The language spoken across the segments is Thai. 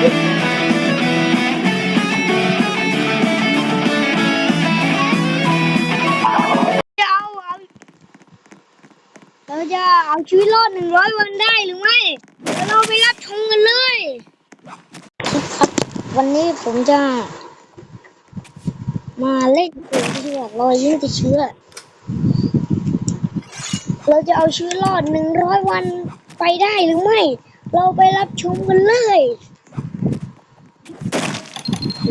จะเอาเราจะเอาชีวิตรอดหนึ่งร้อยวันได้หรือไม่เเราไปรับชมกันเลยครับวันนี้ผมจะ มาเล่นเกมที่แบบรอยยิ้มติดเชื้อ เราจะเอาชีวิตรอดหนึ่งร้อยวันไปได้หรือไม่ เราไปรับชมกันเลย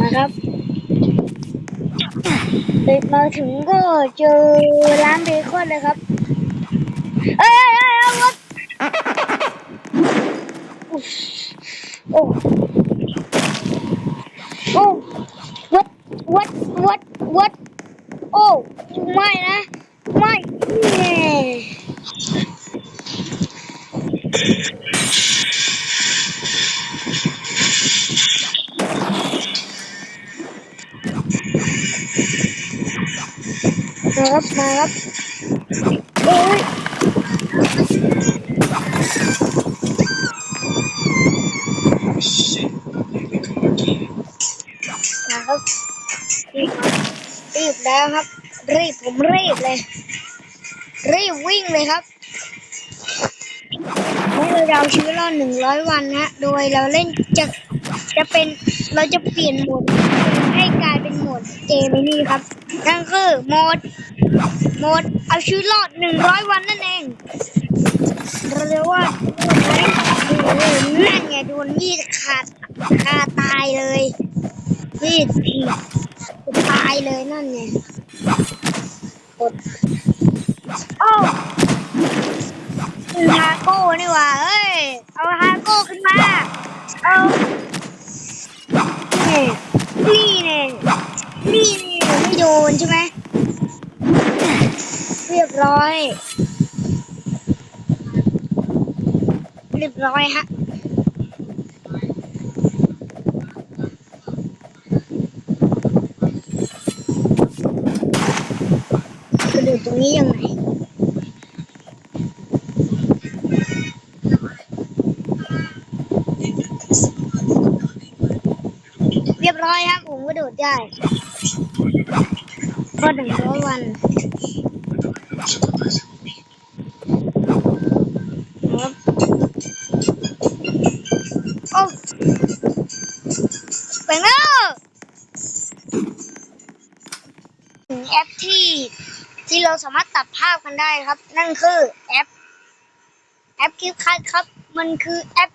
นะครับเดมาถึงก็เจอร้านเบคอนเลยครับ เอ้ยเอ้ยเอ้ยวัดโอ้โอ้วัดวัดวัดวัดโอ้ไม่นะ ไม่ มาครับมาครับโอ้ยนะครับรีบรีบแล้วครับ รีบผมรีบเลย รีบวิ่งเลยครับเราจะเอาชีวิตรอดหนึ่งร้อยวันนะโดยเราเล่นจะจะเป็นเราจะเปลี่ยนหมด นี่ครับ นั่นคือโหมด โหมดเอาชีวิตรอดหนึ่งร้อยวันนั่นเองเราเรียกว่านั่นไงโดนมีดขาดคาตายเลยนี่ทีตายเลยนั่นไงกดโอ้ฮาโก้นี่ว่าเอ้ย เอาฮาโก้ขึ้นมา เอา นใช่ไหมเรียบร้อย เรียบร้อยฮะกระโดดตรงนี้ยังไงเรียบร้อยครับผมกระโดดได้ ก็หนึ่งร้อยวันครับโอ้แปแล้วแอปที่ที่เราสามารถตัดภาพกันได้ครับ นั่นคือแอป แอปคลิปคัทครับ มันคือแอป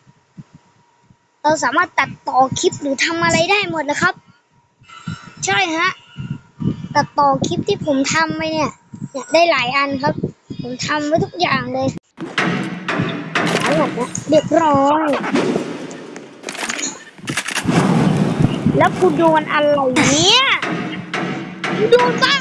เราสามารถตัดต่อคลิปหรือทำอะไรได้หมดนะครับ ใช่ฮะ ตัดต่อคลิปที่ผมทำไปเนี่ยเนี่ยได้หลายอันครับ ผมทำไว้ทุกอย่างเลยทั้งหมดนะเรียบร้อย แล้วกูโดนอะไรเนี่ยกูโดนบ้า